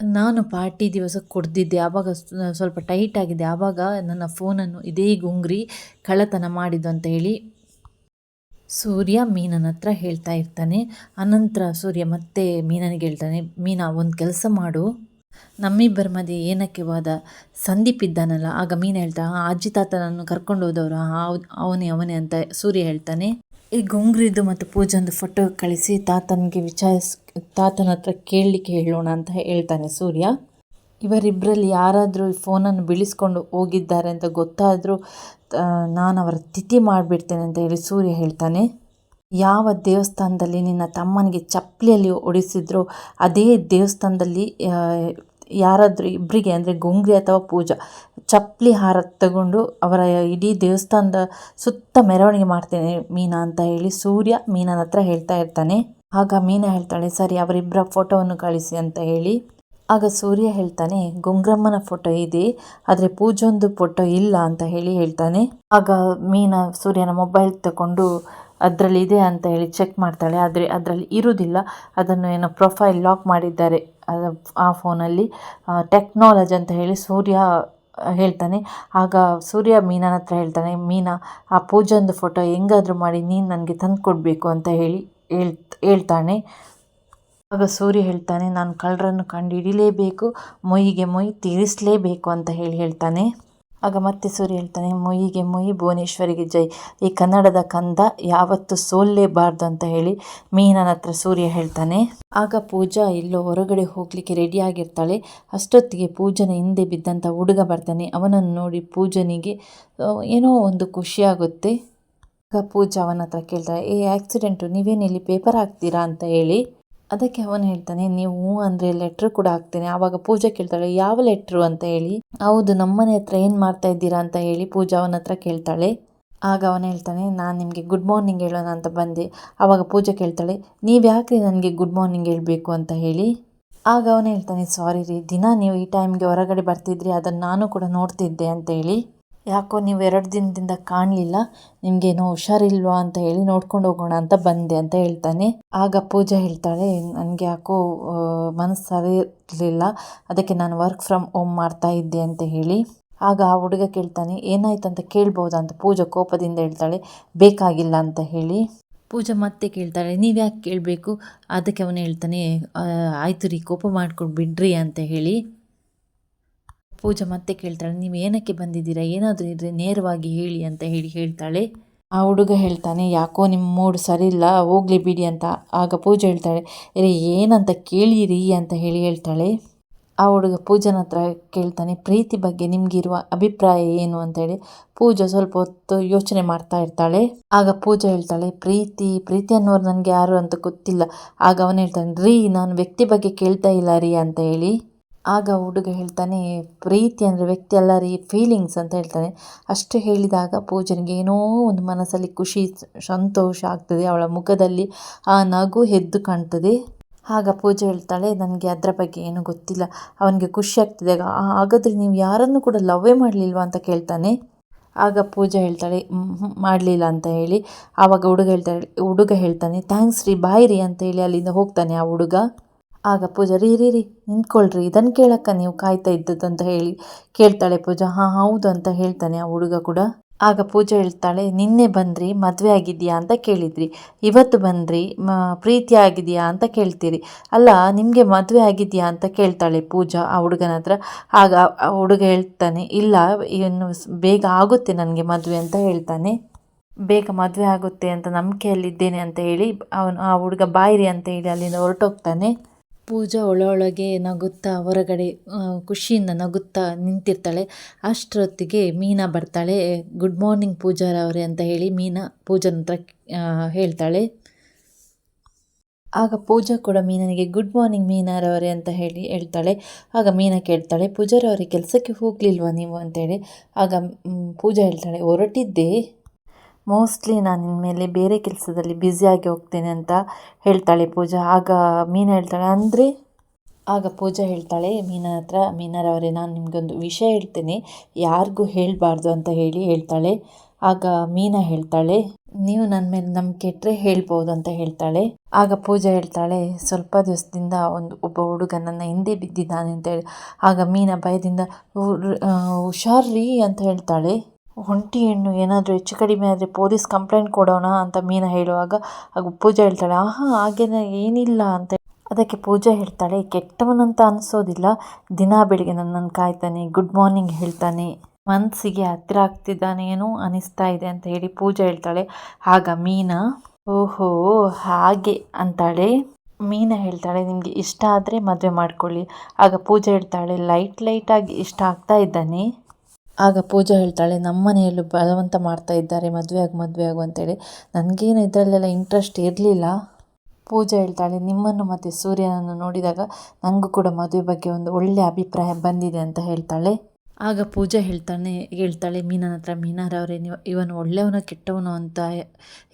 ನಾನು ಪಾರ್ಟಿ ದಿವಸ ಕೊಡ್ದಿದ್ದೆ ಆವಾಗ ಸ್ವಲ್ಪ ಟೈಟ್ ಆಗಿದೆ ಆವಾಗ ನನ್ನ ಫೋನನ್ನು ಇದೇ ಗುಂಗ್ರಿ ಕಳ್ಳತನ ಮಾಡಿದ್ದು ಅಂತ ಹೇಳಿ ಸೂರ್ಯ ಮೀನನ ಹತ್ರ ಹೇಳ್ತಾ ಇರ್ತಾನೆ. ಅನಂತರ ಸೂರ್ಯ ಮತ್ತೆ ಮೀನನಿಗೆ ಹೇಳ್ತಾನೆ ಮೀನಾ ಒಂದು ಕೆಲಸ ಮಾಡು. ನಮ್ಮಿಬ್ಬರ ಮಧ್ಯೆ ಏನಕ್ಕೆ ವಾದ? ಸಂದೀಪ್ ಇದ್ದಾನಲ್ಲ ಆಗ ಮೀನ ಹೇಳ್ತಾ "ಆ, ಅಜ್ಜಿ ತಾತನನ್ನು ಕರ್ಕೊಂಡು ಹೋದವರು? ಅವನೇ ಅವನೇ ಅಂತ ಸೂರ್ಯ ಹೇಳ್ತಾನೆ. ಈ ಗುಂಗ್ರಿದ್ದು ಮತ್ತು ಪೂಜಂದು ಫೋಟೋ ಕಳಿಸಿ ತಾತನಿಗೆ ವಿಚಾರಿಸ್ ತಾತನ ಹತ್ರ ಕೇಳಲಿಕ್ಕೆ ಹೇಳೋಣ ಅಂತ ಹೇಳ್ತಾನೆ ಸೂರ್ಯ. ಇವರಿಬ್ಬರಲ್ಲಿ ಯಾರಾದರೂ ಫೋನನ್ನು ಬಿಳಿಸ್ಕೊಂಡು ಹೋಗಿದ್ದಾರೆ ಅಂತ ಗೊತ್ತಾದರೂ ನಾನು ಅವರ ತಿಥಿ ಮಾಡಿಬಿಡ್ತೇನೆ ಅಂತ ಹೇಳಿ ಸೂರ್ಯ ಹೇಳ್ತಾನೆ. ಯಾವ ದೇವಸ್ಥಾನದಲ್ಲಿ ನಿನ್ನ ತಮ್ಮನಿಗೆ ಚಪ್ಪಲಿಯಲ್ಲಿ ಓಡಿಸಿದ್ರು ಅದೇ ದೇವಸ್ಥಾನದಲ್ಲಿ ಯಾರಾದರೂ ಇಬ್ಬರಿಗೆ ಅಂದರೆ ಗೊಂಗ್ರಿ ಅಥವಾ ಪೂಜಾ, ಚಪ್ಪಲಿ ಹಾರ ತಗೊಂಡು ಅವರ ಇಡೀ ದೇವಸ್ಥಾನದ ಸುತ್ತ ಮೆರವಣಿಗೆ ಮಾಡ್ತೇನೆ ಮೀನಾ ಅಂತ ಹೇಳಿ ಸೂರ್ಯ ಮೀನನ ಹತ್ರ ಹೇಳ್ತಾ ಇರ್ತಾನೆ. ಆಗ ಮೀನಾ ಹೇಳ್ತಾಳೆ, ಸರಿ ಅವರಿಬ್ಬರ ಫೋಟೋವನ್ನು ಕಳಿಸಿ ಅಂತ ಹೇಳಿ. ಆಗ ಸೂರ್ಯ ಹೇಳ್ತಾನೆ, ಗುಂಗ್ರಮ್ಮನ ಫೋಟೋ ಇದೆ, ಆದರೆ ಪೂಜೊಂದು ಫೋಟೋ ಇಲ್ಲ ಅಂತ ಹೇಳಿ ಹೇಳ್ತಾನೆ. ಆಗ ಮೀನಾ ಸೂರ್ಯನ ಮೊಬೈಲ್ ತಗೊಂಡು ಅದರಲ್ಲಿ ಇದೆ ಅಂತ ಹೇಳಿ ಚೆಕ್ ಮಾಡ್ತಾಳೆ, ಆದರೆ ಅದರಲ್ಲಿ ಇರುವುದಿಲ್ಲ ಅದನ್ನು ಏನೋ ಪ್ರೊಫೈಲ್ ಲಾಕ್ ಮಾಡಿದ್ದಾರೆ ಆ ಫೋನಲ್ಲಿ ಟೆಕ್ನಾಲಜಿ ಅಂತ ಹೇಳಿ ಸೂರ್ಯ ಹೇಳ್ತಾನೆ. ಆಗ ಸೂರ್ಯ ಮೀನನ ಹತ್ರ ಹೇಳ್ತಾನೆ, ಮೀನಾ, ಆ ಪೂಜೊಂದು ಫೋಟೋ ಹೆಂಗಾದರೂ ಮಾಡಿ, ನೀನು ನನಗೆ ತಂದು ಕೊಡಬೇಕು ಅಂತ ಹೇಳಿ. ಹೇಳ್, ಹೇಳ್ತಾನೆ. ಆಗ ಸೂರ್ಯ ಹೇಳ್ತಾನೆ, ನಾನು ಕಳ್ಳರನ್ನು ಕಂಡು ಹಿಡಿಲೇಬೇಕು, ಮೊಯ್ಯಿಗೆ ಮೊಯ್ ತೀರಿಸಲೇಬೇಕು ಅಂತ ಹೇಳಿ ಹೇಳ್ತಾನೆ. ಆಗ ಮತ್ತೆ ಸೂರ್ಯ ಹೇಳ್ತಾನೆ ಮೊಯಿಗೆ ಮೊಯ್ ಭುವನೇಶ್ವರಿಗೆ ಜೈ. ಈ ಕನ್ನಡದ ಕಂದ ಯಾವತ್ತೂ ಸೋಲ್ಲೇಬಾರ್ದು ಅಂತ ಹೇಳಿ ಮೀನನ ಹತ್ರ ಸೂರ್ಯ ಹೇಳ್ತಾನೆ. ಆಗ ಪೂಜಾ ಎಲ್ಲೋ ಹೊರಗಡೆ ಹೋಗಲಿಕ್ಕೆ ರೆಡಿಯಾಗಿರ್ತಾಳೆ ಅಷ್ಟೊತ್ತಿಗೆ ಪೂಜನ ಹಿಂದೆ ಬಿದ್ದಂಥ ಹುಡುಗ ಬರ್ತಾನೆ. ಅವನನ್ನು ನೋಡಿ ಪೂಜನಿಗೆ ಏನೋ ಒಂದು ಖುಷಿಯಾಗುತ್ತೆ ಪೂಜಾ ಅವನ ಹತ್ರ ಕೇಳ್ತಾಳೆ ಏ ಆಕ್ಸಿಡೆಂಟು ನೀವೇನು ಇಲ್ಲಿ ಪೇಪರ್ ಹಾಕ್ತೀರಾ? ಅಂತ ಹೇಳಿ, ಅದಕ್ಕೆ ಅವನು ಹೇಳ್ತಾನೆ, ನೀವು ಹ್ಞೂ ಅಂದರೆ ಲೆಟ್ರ್ ಕೂಡ ಹಾಕ್ತೇನೆ. ಆವಾಗ ಪೂಜಾ ಕೇಳ್ತಾಳೆ, ಯಾವ ಲೆಟ್ರು ಅಂತ ಹೇಳಿ, ಹೌದು, ನಮ್ಮನೆ ಹತ್ರ ಏನು ಮಾಡ್ತಾ ಇದ್ದೀರಾ? ಅಂತ ಹೇಳಿ ಪೂಜಾ ಅವನ ಹತ್ರ ಕೇಳ್ತಾಳೆ. ಆಗ ಅವನು ಹೇಳ್ತಾನೆ, ನಾನು ನಿಮಗೆ ಗುಡ್ ಮಾರ್ನಿಂಗ್ ಹೇಳೋಣ ಅಂತ ಬಂದೆ. ಆವಾಗ ಪೂಜಾ ಕೇಳ್ತಾಳೆ, ನೀವು ಯಾಕೆ ನನಗೆ ಗುಡ್ ಮಾರ್ನಿಂಗ್ ಹೇಳಬೇಕು? ಅಂತ ಹೇಳಿ, ಆಗ ಅವನು ಹೇಳ್ತಾನೆ ಸಾರಿ ರೀ, ದಿನ ನೀವು ಈ ಟೈಮ್ಗೆ ಹೊರಗಡೆ ಬರ್ತಿದ್ರಿ, ಅದನ್ನು ನಾನು ಕೂಡ ನೋಡ್ತಿದ್ದೆ, ಅಂತ ಹೇಳಿ. ಯಾಕೋ ನೀವು ಎರಡು ದಿನದಿಂದ ಕಾಣಲಿಲ್ಲ. ನಿಮಗೇನೋ ಹುಷಾರಿಲ್ವಾ ಅಂತ ಹೇಳಿ ನೋಡ್ಕೊಂಡು ಹೋಗೋಣ ಅಂತ ಬಂದೆ ಅಂತ ಹೇಳ್ತಾನೆ. ಆಗ ಪೂಜಾ ಹೇಳ್ತಾಳೆ, ನನಗೆ ಯಾಕೋ ಮನಸ್ಸು ಸರಿ ಅದಕ್ಕೆ ನಾನು ವರ್ಕ್ ಫ್ರಮ್ ಹೋಮ್ ಮಾಡ್ತಾ ಇದ್ದೆ ಅಂತ ಹೇಳಿ. ಆಗ ಆ ಹುಡುಗ ಕೇಳ್ತಾನೆ ಏನಾಯ್ತು ಅಂತ ಕೇಳ್ಬೋದಾ? ಅಂತ ಪೂಜಾ ಕೋಪದಿಂದ ಹೇಳ್ತಾಳೆ, ಬೇಕಾಗಿಲ್ಲ ಅಂತ ಹೇಳಿ. ಪೂಜಾ ಮತ್ತೆ ಕೇಳ್ತಾಳೆ, ನೀವು ಯಾಕೆ ಕೇಳಬೇಕು? ಅದಕ್ಕೆ ಅವನು ಹೇಳ್ತಾನೆ ಆಯ್ತು ರೀ, ಕೋಪ ಮಾಡ್ಕೊಂಡು ಬಿಡ್ರಿ ಅಂತ ಹೇಳಿ. ಪೂಜಾ ಮತ್ತೆ ಕೇಳ್ತಾಳೆ, ನೀವು ಏನಕ್ಕೆ ಬಂದಿದ್ದೀರಾ? ಏನಾದರೂ ಇದ್ರೆ ನೇರವಾಗಿ ಹೇಳಿ ಅಂತ ಹೇಳಿ ಹೇಳ್ತಾಳೆ. ಆ ಹುಡುಗ ಹೇಳ್ತಾನೆ, ಯಾಕೋ ನಿಮ್ಮ ಮೂಡ್ ಸರಿ ಇಲ್ಲ ಹೋಗ್ಲಿ ಬಿಡಿ ಅಂತ. ಆಗ ಪೂಜೆ ಹೇಳ್ತಾಳೆ ರೇ ಏನಂತ ಕೇಳಿರಿ ಅಂತ ಹೇಳಿ ಹೇಳ್ತಾಳೆ. ಆ ಹುಡುಗ ಪೂಜನ ಹತ್ರ ಕೇಳ್ತಾನೆ, ಪ್ರೀತಿ ಬಗ್ಗೆ ನಿಮಗಿರುವ ಅಭಿಪ್ರಾಯ ಏನು? ಅಂತ ಹೇಳಿ ಪೂಜಾ ಸ್ವಲ್ಪ ಹೊತ್ತು ಯೋಚನೆ ಮಾಡ್ತಾ ಇರ್ತಾಳೆ. ಆಗ ಪೂಜಾ ಹೇಳ್ತಾಳೆ, ಪ್ರೀತಿ ಪ್ರೀತಿ ಅನ್ನೋರು ನನಗೆ ಯಾರು ಅಂತ ಗೊತ್ತಿಲ್ಲ. ಆಗ ಅವನು ಹೇಳ್ತಾನೆ, ರೀ, ನಾನು ವ್ಯಕ್ತಿ ಬಗ್ಗೆ ಕೇಳ್ತಾ ಇಲ್ಲ ರೀ ಅಂತ ಹೇಳಿ. ಆಗ ಹುಡುಗ ಹೇಳ್ತಾನೆ, ಪ್ರೀತಿ ಅಂದರೆ ವ್ಯಕ್ತಿ ಅಲ್ಲ ರೀ ಫೀಲಿಂಗ್ಸ್ ಅಂತ ಹೇಳ್ತಾನೆ. ಅಷ್ಟು ಹೇಳಿದಾಗ ಪೂಜನಿಗೆ ಏನೋ ಒಂದು ಮನಸ್ಸಲ್ಲಿ ಖುಷಿ, ಸಂತೋಷ ಆಗ್ತದೆ. ಅವಳ ಮುಖದಲ್ಲಿ ಆ ನಗು ಎದ್ದು ಕಾಣ್ತದೆ. ಆಗ ಪೂಜೆ ಹೇಳ್ತಾಳೆ, ನನಗೆ ಅದರ ಬಗ್ಗೆ ಏನೂ ಗೊತ್ತಿಲ್ಲ. ಅವನಿಗೆ ಖುಷಿ ಆಗ್ತದೆ. ಆಗ ಹಾಗಾದರೆ ನೀವು ಯಾರನ್ನು ಕೂಡ ಲವ್ವೇ ಮಾಡಲಿಲ್ವಾ? ಅಂತ ಕೇಳ್ತಾನೆ. ಆಗ ಪೂಜಾ ಹೇಳ್ತಾಳೆ ಮಾಡಲಿಲ್ಲ ಅಂತ ಹೇಳಿ. ಆವಾಗ ಹುಡುಗ ಹೇಳ್ತಾಳೆ, ಹುಡುಗ ಹೇಳ್ತಾನೆ, ಥ್ಯಾಂಕ್ಸ್ ರೀ, ಬಾಯ್ ರೀ ಅಂತ ಹೇಳಿ ಅಲ್ಲಿಂದ ಹೋಗ್ತಾನೆ ಆ ಹುಡುಗ. ಆಗ ಪೂಜಾ, ರೀ ರೀ ನಿಂತ್ಕೊಳ್ರಿ ಇದನ್ನು ಕೇಳಕ್ಕ ನೀವು ಕಾಯ್ತಾ ಇದ್ದದ್ದು ಅಂತ ಹೇಳಿ ಕೇಳ್ತಾಳೆ ಪೂಜಾ. ಹಾಂ, ಹೌದು ಅಂತ ಹೇಳ್ತಾನೆ ಆ ಹುಡುಗ ಕೂಡ. ಆಗ ಪೂಜಾ ಹೇಳ್ತಾಳೆ, ನಿನ್ನೆ ಬಂದ್ರಿ, ಮದುವೆ ಆಗಿದೆಯಾ ಅಂತ ಕೇಳಿದ್ರಿ. ಇವತ್ತು ಬಂದ್ರಿ, ಮ, ಪ್ರೀತಿ ಆಗಿದೆಯಾ ಅಂತ ಕೇಳ್ತೀರಿ. ಅಲ್ಲ, ನಿಮಗೆ ಮದುವೆ ಆಗಿದೆಯಾ ಅಂತ ಕೇಳ್ತಾಳೆ ಪೂಜಾ ಆ ಹುಡುಗನ ಹತ್ರ. ಆಗ ಆ ಹುಡುಗ ಹೇಳ್ತಾನೆ, ಇಲ್ಲ, ಇನ್ನು ಬೇಗ ಆಗುತ್ತೆ ನನಗೆ ಮದುವೆ ಅಂತ ಹೇಳ್ತಾನೆ. ಬೇಗ ಮದುವೆ ಆಗುತ್ತೆ ಅಂತ ನಂಬಿಕೆಯಲ್ಲಿದ್ದೇನೆ ಅಂತ ಹೇಳಿ, ಅವನು, ಆ ಹುಡುಗ ಬಾಯಿರಿ ಅಂತ ಹೇಳಿ ಅಲ್ಲಿಂದ ಹೊರಟೋಗ್ತಾನೆ. ಪೂಜಾ ಒಳೊಳಗೆ ನಗುತ್ತಾ ಹೊರಗಡೆ ಖುಷಿಯಿಂದ ನಗುತ್ತಾ ನಿಂತಿರ್ತಾಳೆ. ಅಷ್ಟರೊತ್ತಿಗೆ ಮೀನಾ ಬರ್ತಾಳೆ. ಗುಡ್ ಮಾರ್ನಿಂಗ್ ಪೂಜಾರವರೇ ಅಂತ ಹೇಳಿ ಮೀನಾ ಪೂಜನ ಹತ್ರ ಹೇಳ್ತಾಳೆ. ಆಗ ಪೂಜಾ ಕೂಡ ಮೀನನಿಗೆ ಗುಡ್ ಮಾರ್ನಿಂಗ್ ಮೀನಾರವರೇ ಅಂತ ಹೇಳಿ ಹೇಳ್ತಾಳೆ. ಆಗ ಮೀನಾ ಕೇಳ್ತಾಳೆ ಪೂಜಾರವರೇ ಕೆಲಸಕ್ಕೆ ಹೋಗಲಿಲ್ವಾ ನೀವು? ಅಂತೇಳಿ ಆಗ ಪೂಜಾ ಹೇಳ್ತಾಳೆ, ಹೊರಟಿದ್ದೆ. ಮೋಸ್ಟ್ಲಿ ನಾನು ಇನ್ಮೇಲೆ ಬೇರೆ ಕೆಲಸದಲ್ಲಿ ಬ್ಯುಸಿಯಾಗಿ ಹೋಗ್ತೇನೆ ಅಂತ ಹೇಳ್ತಾಳೆ ಪೂಜಾ. ಆಗ ಮೀನಾ ಹೇಳ್ತಾಳೆ, ಅಂದರೆ ಆಗ ಪೂಜಾ ಹೇಳ್ತಾಳೆ, ಮೀನಾ ಹತ್ರ ಮೀನಾರವರೇ ನಾನು ನಿಮಗೊಂದು ವಿಷಯ ಹೇಳ್ತೇನೆ. ಯಾರಿಗೂ ಹೇಳಬಾರ್ದು ಅಂತ ಹೇಳಿ ಹೇಳ್ತಾಳೆ. ಆಗ ಮೀನಾ ಹೇಳ್ತಾಳೆ, ನೀವು ನನ್ನ ಮೇಲೆ ನಂಬಿಕೆ ಇಟ್ಟರೆ ಹೇಳ್ಬೋದು ಅಂತ ಹೇಳ್ತಾಳೆ. ಆಗ ಪೂಜಾ ಹೇಳ್ತಾಳೆ, ಸ್ವಲ್ಪ ದಿವಸದಿಂದ ಒಂದು ಒಬ್ಬ ಹುಡುಗ ನನ್ನ ಹಿಂದೆ ಬಿದ್ದಿದ್ದಾನೆ ಅಂತ ಹೇಳಿ. ಆಗ ಮೀನಾ ಭಯದಿಂದ "ಹುರ್- ಹುಷಾರ್ರಿ ಅಂತ ಹೇಳ್ತಾಳೆ. ಒಂಟಿ ಹೆಣ್ಣು ಏನಾದರೂ ಹೆಚ್ಚು ಕಡಿಮೆ ಆದರೆ ಪೊಲೀಸ್ ಕಂಪ್ಲೇಂಟ್ ಕೊಡೋಣ ಅಂತ ಮೀನಾ ಹೇಳುವಾಗ ಆಗ ಪೂಜಾ ಹೇಳ್ತಾಳೆ, ಆಹಾ, ಹಾಗೇನ ಏನಿಲ್ಲ ಅಂತ ಅದಕ್ಕೆ ಪೂಜಾ ಹೇಳ್ತಾಳೆ, ಕೆಟ್ಟವನಂತ ಅನಿಸೋದಿಲ್ಲ. ದಿನ ಬೆಳಿಗ್ಗೆ ನನ್ನನ್ನು ಕಾಯ್ತಾನೆ ಗುಡ್ ಮಾರ್ನಿಂಗ್ ಹೇಳ್ತಾನೆ. ಮನಸ್ಸಿಗೆ ಹತ್ತಿರ ಆಗ್ತಿದ್ದಾನೇನೋ ಅನಿಸ್ತಾ ಇದೆ ಅಂತ ಹೇಳಿ ಪೂಜಾ ಹೇಳ್ತಾಳೆ. ಆಗ ಮೀನಾ, ಓಹೋ, ಹಾಗೆ, ಅಂತಾಳೆ. ಮೀನಾ ಹೇಳ್ತಾಳೆ, ನಿಮಗೆ ಇಷ್ಟ ಆದರೆ ಮದುವೆ ಮಾಡ್ಕೊಳ್ಳಿ. ಆಗ ಪೂಜಾ ಹೇಳ್ತಾಳೆ, ಲೈಟ್, ಲೈಟಾಗಿ ಇಷ್ಟ ಆಗ್ತಾ ಇದ್ದಾನೆ. ಆಗ ಪೂಜಾ ಹೇಳ್ತಾಳೆ, ನಮ್ಮ ಮನೆಯಲ್ಲೂ ಬಲವಂತ ಮಾಡ್ತಾ ಇದ್ದಾರೆ, ಮದುವೆ ಆಗು ಮದುವೆ ಆಗು ಅಂತೇಳಿ. ನನಗೇನು ಇದರಲ್ಲೆಲ್ಲ ಇಂಟ್ರೆಸ್ಟ್ ಇರಲಿಲ್ಲ. ಪೂಜಾ ಹೇಳ್ತಾಳೆ, ನಿಮ್ಮನ್ನು ಮತ್ತು ಸೂರ್ಯನನ್ನು ನೋಡಿದಾಗ ನನಗೂ ಕೂಡ ಮದುವೆ ಬಗ್ಗೆ ಒಂದು ಒಳ್ಳೆಯ ಅಭಿಪ್ರಾಯ ಬಂದಿದೆ ಅಂತ ಹೇಳ್ತಾಳೆ. ಆಗ ಪೂಜಾ ಹೇಳ್ತಾನೆ, ಹೇಳ್ತಾಳೆ, ಮೀನನ ಹತ್ರ ಮೀನಾರವರೇ ನೀವು, ಇವನು ಒಳ್ಳೆಯವನೋ ಕೆಟ್ಟವನು ಅಂತ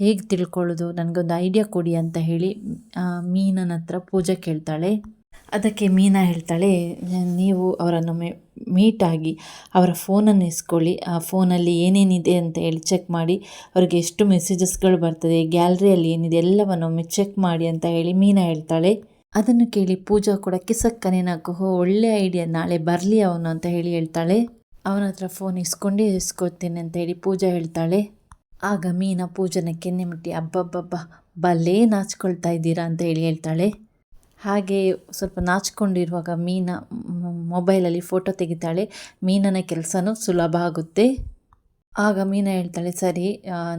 ಹೇಗೆ ತಿಳ್ಕೊಳ್ಳೋದು? ನನಗೊಂದು ಐಡಿಯಾ ಕೊಡಿ ಅಂತ ಹೇಳಿ ಮೀನನ ಹತ್ರ ಪೂಜಾ ಕೇಳ್ತಾಳೆ. ಅದಕ್ಕೆ ಮೀನಾ ಹೇಳ್ತಾಳೆ, ನೀವು ಅವರನ್ನು ಮೀಟ್ ಆಗಿ ಅವರ ಫೋನನ್ನು ಇಸ್ಕೊಳ್ಳಿ. ಆ ಫೋನಲ್ಲಿ ಏನೇನಿದೆ ಅಂತ ಹೇಳಿ ಚೆಕ್ ಮಾಡಿ. ಅವ್ರಿಗೆ ಎಷ್ಟು ಮೆಸೇಜಸ್ಗಳು ಬರ್ತದೆ, ಗ್ಯಾಲರಿಯಲ್ಲಿ ಏನಿದೆ ಎಲ್ಲವನ್ನೊಮ್ಮೆ ಚೆಕ್ ಮಾಡಿ ಅಂತ ಹೇಳಿ ಮೀನಾ ಹೇಳ್ತಾಳೆ. ಅದನ್ನು ಕೇಳಿ ಪೂಜಾ ಕೂಡ ಕಿಸಕ್ಕನೆ ನಾಕೋ ಒಳ್ಳೆ ಐಡಿಯಾ, ನಾಳೆ ಬರಲಿ ಅವನು ಅಂತ ಹೇಳಿ ಹೇಳ್ತಾಳೆ. ಅವನ ಹತ್ರ ಫೋನ್ ಇಸ್ಕೊಂಡೇ ಇಸ್ಕೊತೀನಿ ಅಂತ ಹೇಳಿ ಪೂಜಾ ಹೇಳ್ತಾಳೆ. ಆಗ ಮೀನಾ ಪೂಜನ ಕೆನ್ನೆ ಮುಟ್ಟಿ, ಅಬ್ಬಬ್ಬಬ್ಬ, ಬಲ್ಲೇ ನಾಚ್ಕೊಳ್ತಾ ಇದ್ದೀರಾ ಅಂತ ಹೇಳಿ ಹೇಳ್ತಾಳೆ. ಹಾಗೆ ಸ್ವಲ್ಪ ನಾಚಿಕೊಂಡಿರುವಾಗ ಮೀನಾ ಮೊಬೈಲಲ್ಲಿ ಫೋಟೋ ತೆಗಿತಾಳೆ. ಮೀನನ ಕೆಲಸನೂ ಸುಲಭ ಆಗುತ್ತೆ. ಆಗ ಮೀನಾ ಹೇಳ್ತಾಳೆ, ಸರಿ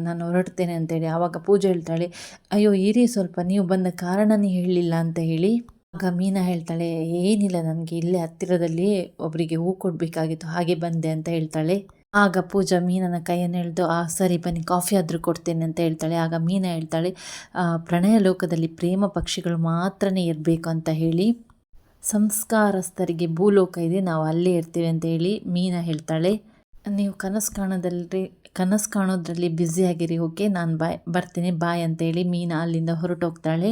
ನಾನು ಹೊರಡ್ತೇನೆ ಅಂತೇಳಿ. ಆವಾಗ ಪೂಜೆ ಹೇಳ್ತಾಳೆ, ಅಯ್ಯೋ, ಇರಿ ಸ್ವಲ್ಪ, ನೀವು ಬಂದ ಕಾರಣನೇ ಹೇಳಲಿಲ್ಲ ಅಂತ ಹೇಳಿ. ಆಗ ಮೀನಾ ಹೇಳ್ತಾಳೆ, ಏನಿಲ್ಲ, ನನಗೆ ಇಲ್ಲೇ ಹತ್ತಿರದಲ್ಲಿ ಒಬ್ಬರಿಗೆ ಹೂ ಕೊಡಬೇಕಾಗಿತ್ತು, ಹಾಗೆ ಬಂದೆ ಅಂತ ಹೇಳ್ತಾಳೆ. ಆಗ ಪೂಜಾ ಮೀನನ ಕೈಯನ್ನು ಎಳೆದು ಆ, ಸರಿ ಬನ್ನಿ, ಕಾಫಿ ಆದರೂ ಕೊಡ್ತೇನೆ ಅಂತ ಹೇಳ್ತಾಳೆ. ಆಗ ಮೀನ ಹೇಳ್ತಾಳೆ ಪ್ರಣಯ ಲೋಕದಲ್ಲಿ ಪ್ರೇಮ ಪಕ್ಷಿಗಳು ಮಾತ್ರನೇ ಇರಬೇಕು ಅಂತ ಹೇಳಿ, ಸಂಸ್ಕಾರಸ್ಥರಿಗೆ ಭೂಲೋಕ ಇದೆ, ನಾವು ಅಲ್ಲೇ ಇರ್ತೀವಿ ಅಂತ ಹೇಳಿ ಮೀನ ಹೇಳ್ತಾಳೆ. ನೀವು ಕನಸು ಕಾಣೋದಲ್ಲಿ, ಕನಸು ಕಾಣೋದ್ರಲ್ಲಿ ಬ್ಯುಸಿ ಆಗಿರಿ ಓಕೆ ನಾನು ಬಾಯ್ ಬರ್ತೀನಿ, ಬಾಯ್ ಅಂತೇಳಿ ಮೀನಾ ಅಲ್ಲಿಂದ ಹೊರಟೋಗ್ತಾಳೆ.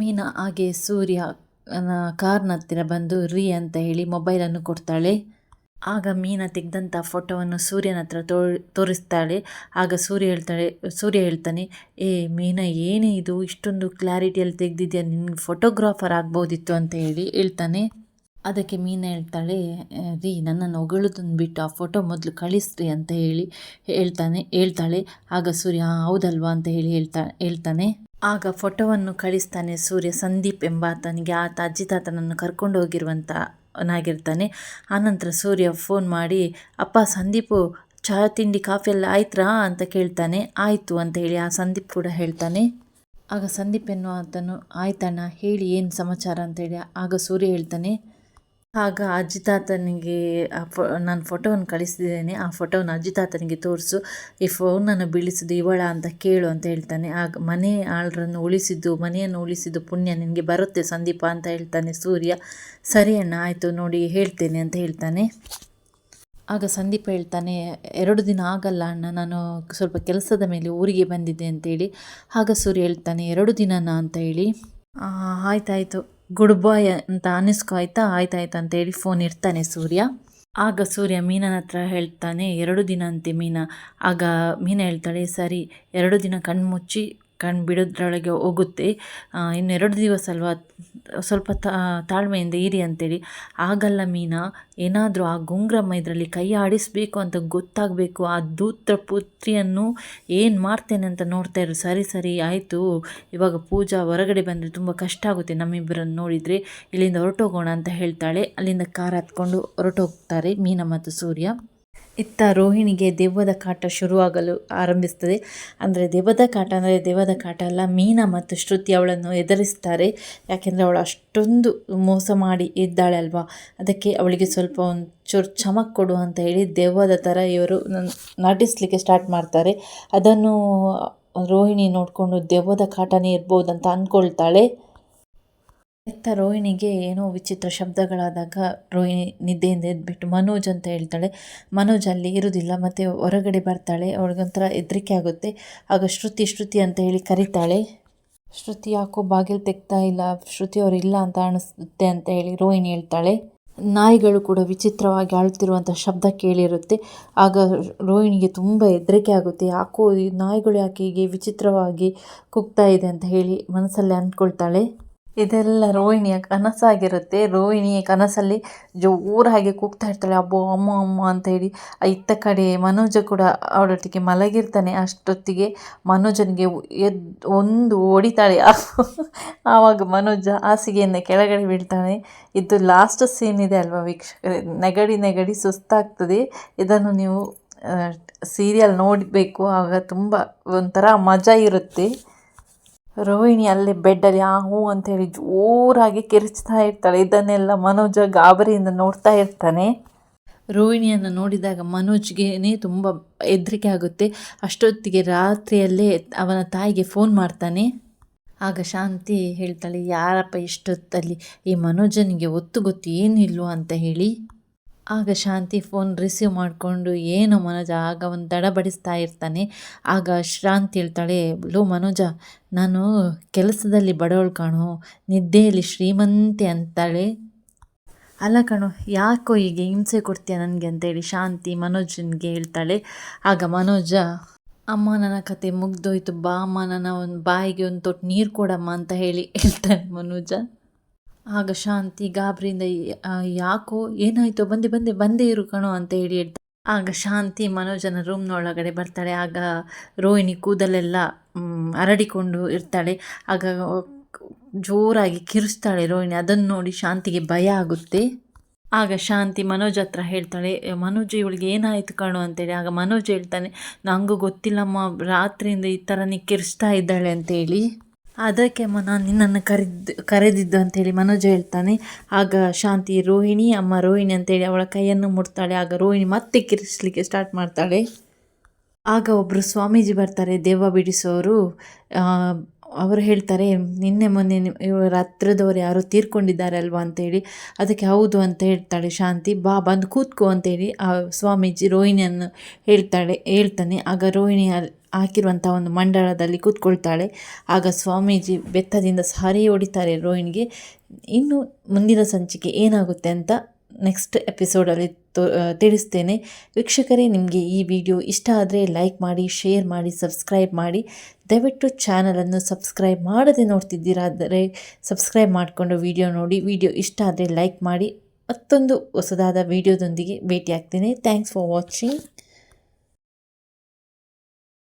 ಮೀನಾ ಹಾಗೆ ಸೂರ್ಯ ಕಾರ್ನ ಹತ್ತಿರ ಬಂದು, ರೀ ಅಂತ ಹೇಳಿ ಮೊಬೈಲನ್ನು ಕೊಡ್ತಾಳೆ. ಆಗ ಮೀನಾ ತೆಗೆದಂಥ ಫೋಟೋವನ್ನು ಸೂರ್ಯನ ಹತ್ರ ತೋ ತೋರಿಸ್ತಾಳೆ. ಆಗ ಸೂರ್ಯ ಹೇಳ್ತಾಳೆ ಸೂರ್ಯ ಹೇಳ್ತಾನೆ ಏ ಮೀನಾ ಏನೇ ಇದು? ಇಷ್ಟೊಂದು ಕ್ಲಾರಿಟಿಯಲ್ಲಿ ತೆಗೆದಿದ್ಯಾ? ನಿನ್ನ ಫೋಟೋಗ್ರಾಫರ್ ಆಗ್ಬೋದಿತ್ತು ಅಂತ ಹೇಳಿ ಹೇಳ್ತಾನೆ. ಅದಕ್ಕೆ ಮೀನಾ ಹೇಳ್ತಾಳೆ "ಆ, ರೀ ನನ್ನನ್ನು ಹೊಗಳೋದನ್ನು ಬಿಟ್ಟು ಆ ಫೋಟೋ ಮೊದಲು ಕಳಿಸ್ರಿ ಅಂತ ಹೇಳಿ ಹೇಳ್ತಾನೆ ಹೇಳ್ತಾಳೆ. ಆಗ ಸೂರ್ಯ "ಆ, ಹೌದಲ್ವಾ? ಅಂತ ಹೇಳಿ ಹೇಳ್ತಾ ಹೇಳ್ತಾನೆ. ಆಗ ಫೋಟೋವನ್ನು ಕಳಿಸ್ತಾನೆ ಸೂರ್ಯ ಸಂದೀಪ್ ಎಂಬಾತನಿಗೆ ಆತ ಅಜ್ಜಿ ತಾತನನ್ನು ಕರ್ಕೊಂಡು ಹೋಗಿರುವಂಥ ನಾಗಿರ್ತಾನೆ ಆನಂತರ ಸೂರ್ಯ ಫೋನ್ ಮಾಡಿ, ಅಪ್ಪ ಸಂದೀಪು, ಚಹಾ ತಿಂಡಿ, ಕಾಫಿ ಎಲ್ಲ ಆಯ್ತ್ರಾ? ಅಂತ ಕೇಳ್ತಾನೆ. ಆಯಿತು ಅಂತ ಹೇಳಿ ಆ ಸಂದೀಪ್ ಕೂಡ ಹೇಳ್ತಾನೆ. ಆಗ ಸಂದೀಪ್ ಎನ್ನುವ ಆತನು, ಆಯ್ತಣ್ಣ, ಹೇಳಿ, ಏನು ಸಮಾಚಾರ? ಅಂತೇಳಿ ಆಗ ಸೂರ್ಯ ಹೇಳ್ತಾನೆ. ಆಗ ಅಜ್ಜಿ ತಾತನಿಗೆ ಆ ಫೋ, ನಾನು ಫೋಟೋವನ್ನು ಕಳಿಸಿದ್ದೇನೆ. ಆ ಫೋಟೋವನ್ನು ಅಜ್ಜಿ ತಾತನಿಗೆ ತೋರಿಸು. ಈ ಫೋನನ್ನು ಬೀಳಿಸಿದ್ದು ಇವಳ ಅಂತ ಕೇಳು ಅಂತ ಹೇಳ್ತಾನೆ. ಆಗ ಮನೆ ಆಳರನ್ನು ಉಳಿಸಿದ್ದು, ಮನೆಯನ್ನು ಉಳಿಸಿದ್ದು ಪುಣ್ಯ ನಿನಗೆ ಬರುತ್ತೆ ಸಂದೀಪ ಅಂತ ಹೇಳ್ತಾನೆ ಸೂರ್ಯ. ಸರಿ ಅಣ್ಣ, ಆಯಿತು, ನೋಡಿ ಹೇಳ್ತೇನೆ ಅಂತ ಹೇಳ್ತಾನೆ. ಆಗ ಸಂದೀಪ ಹೇಳ್ತಾನೆ, ಎರಡು ದಿನ ಆಗಲ್ಲ ಅಣ್ಣ, ನಾನು ಸ್ವಲ್ಪ ಕೆಲಸದ ಮೇಲೆ ಊರಿಗೆ ಬಂದಿದ್ದೆ ಅಂತೇಳಿ. ಆಗ ಸೂರ್ಯ ಹೇಳ್ತಾನೆ, ಎರಡು ದಿನನಾ ಅಂತ ಹೇಳಿ. ಆಯ್ತಾಯಿತು. ಗುಡ್ ಬಾಯ್ ಅಂತ ಅನ್ನಿಸ್ಕೊ ಆಯ್ತಾ ಆಯ್ತಾಯ್ತು ಅಂತ ಹೇಳಿ ಫೋನ್ ಇರ್ತಾನೆ ಸೂರ್ಯ. ಆಗ ಸೂರ್ಯ ಮೀನನ ಹತ್ರ ಹೇಳ್ತಾನೆ, ಎರಡು ದಿನ ಅಂತೆ ಮೀನ. ಆಗ ಮೀನ ಹೇಳ್ತಾಳೆ, ಸರಿ, ಎರಡು ದಿನ ಕಣ್ಣು ಕಣ್ಣು ಬಿಡೋದ್ರೊಳಗೆ ಹೋಗುತ್ತೆ. ಇನ್ನೆರಡು ದಿವಸ ಅಲ್ವಾ, ಸ್ವಲ್ಪ ತಾಳ್ಮೆಯಿಂದ ಇರಿ ಅಂತೇಳಿ. ಆಗಲ್ಲ ಮೀನ, ಏನಾದರೂ ಆ ಗುಂಗ್ರಮ್ಮ ಇದರಲ್ಲಿ ಕೈ ಆಡಿಸಬೇಕು ಅಂತ ಗೊತ್ತಾಗಬೇಕು. ಆ ದೂತ್ರ ಪುತ್ರಿಯನ್ನು ಏನು ಮಾಡ್ತೇನೆ ಅಂತ ನೋಡ್ತಾ ಇರು. ಸರಿ ಸರಿ, ಆಯಿತು. ಇವಾಗ ಪೂಜಾ ಹೊರಗಡೆ ಬಂದರೆ ತುಂಬ ಕಷ್ಟ ಆಗುತ್ತೆ ನಮ್ಮಿಬ್ಬರನ್ನು ನೋಡಿದರೆ. ಇಲ್ಲಿಂದ ಹೊರಟೋಗೋಣ ಅಂತ ಹೇಳ್ತಾಳೆ. ಅಲ್ಲಿಂದ ಕಾರ್ ಹತ್ಕೊಂಡು ಹೊರಟೋಗ್ತಾರೆ ಮೀನ ಮತ್ತು ಸೂರ್ಯ. ಇತ್ತ ರೋಹಿಣಿಗೆ ದೆವ್ವದ ಕಾಟ ಶುರುವಾಗಲು ಆರಂಭಿಸ್ತದೆ. ಅಂದರೆ ದೆವ್ವದ ಕಾಟ ಅಂದರೆ ದೆವ್ವದ ಕಾಟ ಅಲ್ಲ, ಮೀನಾ ಮತ್ತು ಶ್ರುತಿ ಅವಳನ್ನು ಎದುರಿಸ್ತಾರೆ. ಯಾಕೆಂದರೆ ಅವಳು ಅಷ್ಟೊಂದು ಮೋಸ ಮಾಡಿ ಇದ್ದಾಳೆ ಅಲ್ವಾ? ಅದಕ್ಕೆ ಅವಳಿಗೆ ಸ್ವಲ್ಪ ಒಂದು ಚಮಕ್ ಕೊಡು ಅಂತ ಹೇಳಿ ದೆವ್ವದ ಥರ ಇವರು ನಟಿಸ್ಲಿಕ್ಕೆ ಸ್ಟಾರ್ಟ್ ಮಾಡ್ತಾರೆ. ಅದನ್ನು ರೋಹಿಣಿ ನೋಡಿಕೊಂಡು ದೆವ್ವದ ಕಾಟನೇ ಅಂತ ಅಂದ್ಕೊಳ್ತಾಳೆ ಎತ್ತ ರೋಹಿಣಿಗೆ ಏನೋ ವಿಚಿತ್ರ ಶಬ್ದಗಳಾದಾಗ ರೋಹಿಣಿ ನಿದ್ದೆಯಿಂದ ಎದ್ಬಿಟ್ಟು, ಮನೋಜ್ ಅಂತ ಹೇಳ್ತಾಳೆ. ಮನೋಜ್ ಅಲ್ಲಿ ಇರುವುದಿಲ್ಲ ಮತ್ತು ಹೊರಗಡೆ ಬರ್ತಾಳೆ. ಅವಳಿಗೊಂಥರ ಹೆದರಿಕೆ ಆಗುತ್ತೆ. ಆಗ ಶ್ರುತಿ ಶ್ರುತಿ ಅಂತ ಹೇಳಿ ಕರೀತಾಳೆ. ಶ್ರುತಿ ಯಾಕೋ ಬಾಗಿಲು ತೆಗ್ತಾ ಇಲ್ಲ, ಶ್ರುತಿ ಅವ್ರು ಇಲ್ಲ ಅಂತ ಅನಿಸುತ್ತೆ ಅಂತ ಹೇಳಿ ರೋಹಿಣಿ ಹೇಳ್ತಾಳೆ. ನಾಯಿಗಳು ಕೂಡ ವಿಚಿತ್ರವಾಗಿ ಅಳ್ತಿರುವಂಥ ಶಬ್ದ ಕೇಳಿರುತ್ತೆ. ಆಗ ರೋಹಿಣಿಗೆ ತುಂಬ ಹೆದರಿಕೆ ಆಗುತ್ತೆ. ಯಾಕೋ ನಾಯಿಗಳು ಯಾಕೆ ಹೀಗೆ ವಿಚಿತ್ರವಾಗಿ ಕುಗ್ತಾ ಇದೆ ಅಂತ ಹೇಳಿ ಮನಸ್ಸಲ್ಲೇ ಅಂದ್ಕೊಳ್ತಾಳೆ. ಇದೆಲ್ಲ ರೋಹಿಣಿಯ ಕನಸಾಗಿರುತ್ತೆ. ರೋಹಿಣಿಯ ಕನಸಲ್ಲಿ ಜೋರಾಗಿ ಕೂಗ್ತಾ ಇರ್ತಾಳೆ. ಅಬ್ಬೋ, ಅಮ್ಮ ಅಮ್ಮ ಅಂತ ಹೇಳಿ ಇತ್ತ ಕಡೆ ಮನೋಜ ಕೂಡ ಅವಳೊಟ್ಟಿಗೆ ಮಲಗಿರ್ತಾನೆ. ಅಷ್ಟೊತ್ತಿಗೆ ಮನೋಜನಿಗೆ ಎದ್ ಒಂದು ಹೊಡಿತಾಳೆ. ಆವಾಗ ಮನೋಜ ಹಾಸಿಗೆಯನ್ನು ಕೆಳಗಡೆ ಬೀಳ್ತಾನೆ ಇದು ಲಾಸ್ಟ್ ಸೀನ್ ಇದೆ ಅಲ್ವಾ ವೀಕ್ಷಕರೇ? ನೆಗಡಿ ನೆಗಡಿ ಸುಸ್ತಾಗ್ತದೆ. ಇದನ್ನು ನೀವು ಸೀರಿಯಲ್ ನೋಡಬೇಕು. ಆಗ ತುಂಬ ಒಂಥರ ಮಜಾ ಇರುತ್ತೆ. ರೋಹಿಣಿ ಅಲ್ಲಿ ಬೆಡ್ಡಲ್ಲಿ, ಆ ಹೂ ಅಂತೇಳಿ ಜೋರಾಗಿ ಕಿರಿಚ್ತಾ ಇರ್ತಾಳೆ. ಇದನ್ನೆಲ್ಲ ಮನೋಜ ಗಾಬರಿಯಿಂದ ನೋಡ್ತಾ ಇರ್ತಾನೆ. ರೋಹಿಣಿಯನ್ನು ನೋಡಿದಾಗ ಮನೋಜ್ಗೆ ತುಂಬ ಹೆದರಿಕೆ ಆಗುತ್ತೆ. ಅಷ್ಟೊತ್ತಿಗೆ ರಾತ್ರಿಯಲ್ಲೇ ಅವನ ತಾಯಿಗೆ ಫೋನ್ ಮಾಡ್ತಾನೆ. ಆಗ ಶಾಂತಿ ಹೇಳ್ತಾಳೆ, ಯಾರಪ್ಪ, ಇಷ್ಟೊತ್ತಲ್ಲಿ ಈ ಮನೋಜನಿಗೆ ಒತ್ತು ಗೊತ್ತು ಏನಿಲ್ವೋ? ಅಂತ ಹೇಳಿ. ಆಗ ಶಾಂತಿ ಫೋನ್ ರಿಸೀವ್ ಮಾಡಿಕೊಂಡು ಏನು ಮನೋಜ ಆಗ ಒಂದು ದಡಬಡಿಸ್ತಾ ಇರ್ತಾನೆ. ಆಗ ಶಾಂತಿ ಹೇಳ್ತಾಳೆ, ಲೋ ಮನೋಜ, ನಾನು ಕೆಲಸದಲ್ಲಿ ಬಡವಳು ಕಾಣು, ನಿದ್ದೆಯಲ್ಲಿ ಶ್ರೀಮಂತೆ ಅಂತಾಳೆ. ಅಲ್ಲ ಕಣೋ, ಯಾಕೋ ಹೀಗೆ ಹಿಂಸೆ ಕೊಡ್ತೀಯ ನನಗೆ? ಅಂತೇಳಿ ಶಾಂತಿ ಮನೋಜನಿಗೆ ಹೇಳ್ತಾಳೆ. ಆಗ ಮನೋಜ, ಅಮ್ಮ, ನನ್ನ ಕತೆ ಮುಗ್ದೋಯ್ತು, ಬಾ ಅಮ್ಮ, ನನ್ನ ಒಂದು ಬಾಯಿಗೆ ಒಂದು ತೊಟ್ಟು ನೀರು ಕೊಡಮ್ಮ ಅಂತ ಹೇಳಿ ಹೇಳ್ತಾನೆ ಮನೋಜ. ಆಗ ಶಾಂತಿ ಗಾಬರಿಯಿಂದ ಯಾಕೋ ಏನಾಯ್ತೋ ಬಂದೆ ಬಂದೆ ಬಂದೇ ಇರು ಕಣೋ ಅಂತ ಹೇಳಿ ಹೇಳ್ತಾ ಆಗ ಶಾಂತಿ ಮನೋಜನ ರೂಮ್ನೊಳಗಡೆ ಬರ್ತಾಳೆ. ಆಗ ರೋಹಿಣಿ ಕೂದಲೆಲ್ಲ ಅರಡಿಕೊಂಡು ಇರ್ತಾಳೆ. ಆಗ ಜೋರಾಗಿ ಕಿರಿಸ್ತಾಳೆ ರೋಹಿಣಿ. ಅದನ್ನು ನೋಡಿ ಶಾಂತಿಗೆ ಭಯ ಆಗುತ್ತೆ. ಆಗ ಶಾಂತಿ ಮನೋಜ್ ಹತ್ರ ಹೇಳ್ತಾಳೆ "ಏ, ಮನೋಜ್ ಇವಳಿಗೆ ಏನಾಯಿತು ಕಣೋ? ಅಂತೇಳಿ ಆಗ ಮನೋಜ್ ಹೇಳ್ತಾನೆ ನನಗೂ ಗೊತ್ತಿಲ್ಲಮ್ಮ ರಾತ್ರಿಯಿಂದ ಈ ಥರನೇ ಕಿರಿಸ್ತಾ ಇದ್ದಾಳೆ ಅಂತೇಳಿ ಅದಕ್ಕೆ ಅಮ್ಮ ನಾನು ನಿನ್ನನ್ನು ಕರೆದು, ಕರೆದಿದ್ದು ಅಂತೇಳಿ ಮನೋಜ್ ಹೇಳ್ತಾನೆ. ಆಗ ಶಾಂತಿ, ರೋಹಿಣಿ, ಅಮ್ಮ ರೋಹಿಣಿ ಅಂತೇಳಿ ಅವಳ ಕೈಯನ್ನು ಮುಡ್ತಾಳೆ ಆಗ ರೋಹಿಣಿ ಮತ್ತೆ ಕಿರಿಸ್ಲಿಕ್ಕೆ ಸ್ಟಾರ್ಟ್ ಮಾಡ್ತಾಳೆ. ಆಗ ಒಬ್ಬರು ಸ್ವಾಮೀಜಿ ಬರ್ತಾರೆ, ದೇವ ಬಿಡಿಸೋರು. ಅವರು ಹೇಳ್ತಾರೆ, ನಿನ್ನೆ ಮೊನ್ನೆ ಇವರ ಹತ್ರದವರು ಯಾರೋ ತೀರ್ಕೊಂಡಿದ್ದಾರೆ ಅಲ್ವಾ ಅಂತೇಳಿ. ಅದಕ್ಕೆ ಹೌದು ಅಂತ ಹೇಳ್ತಾಳೆ ಶಾಂತಿ. ಬಾ, ಬಂದು ಕೂತ್ಕೋ ಅಂತೇಳಿ ಆ ಸ್ವಾಮೀಜಿ ರೋಹಿಣಿಯನ್ನು ಹೇಳ್ತಾಳೆ, ಹೇಳ್ತಾನೆ. ಆಗ ರೋಹಿಣಿ ಹಾಕಿರುವಂಥ ಒಂದು ಮಂಡಳದಲ್ಲಿ ಕೂತ್ಕೊಳ್ತಾಳೆ. ಆಗ ಸ್ವಾಮೀಜಿ ಬೆತ್ತದಿಂದ ಸಾರಿ ಹೊಡಿತಾರೆ ರೋಹಿಣಿಗೆ. ಇನ್ನು ಮುಂದಿನ ಸಂಚಿಕೆ ಏನಾಗುತ್ತೆ ಅಂತ ನೆಕ್ಸ್ಟ್ ಎಪಿಸೋಡಲ್ಲಿ ತೋ ತಿಳಿಸ್ತೇನೆ. ವೀಕ್ಷಕರೇ, ನಿಮಗೆ ಈ ವಿಡಿಯೋ ಇಷ್ಟ ಆದರೆ ಲೈಕ್ ಮಾಡಿ ಶೇರ್ ಮಾಡಿ ಸಬ್ಸ್ಕ್ರೈಬ್ ಮಾಡಿ. ದಯವಿಟ್ಟು ಚಾನಲನ್ನು ಸಬ್ಸ್ಕ್ರೈಬ್ ಮಾಡದೆ ನೋಡ್ತಿದ್ದೀರಾದರೆ ಸಬ್ಸ್ಕ್ರೈಬ್ ಮಾಡಿಕೊಂಡು ವಿಡಿಯೋ ನೋಡಿ. ವಿಡಿಯೋ ಇಷ್ಟ ಆದರೆ ಲೈಕ್ ಮಾಡಿ. ಮತ್ತೊಂದು ಹೊಸದಾದ ವಿಡಿಯೋದೊಂದಿಗೆ ಭೇಟಿಯಾಗ್ತೇನೆ. Thanks for watching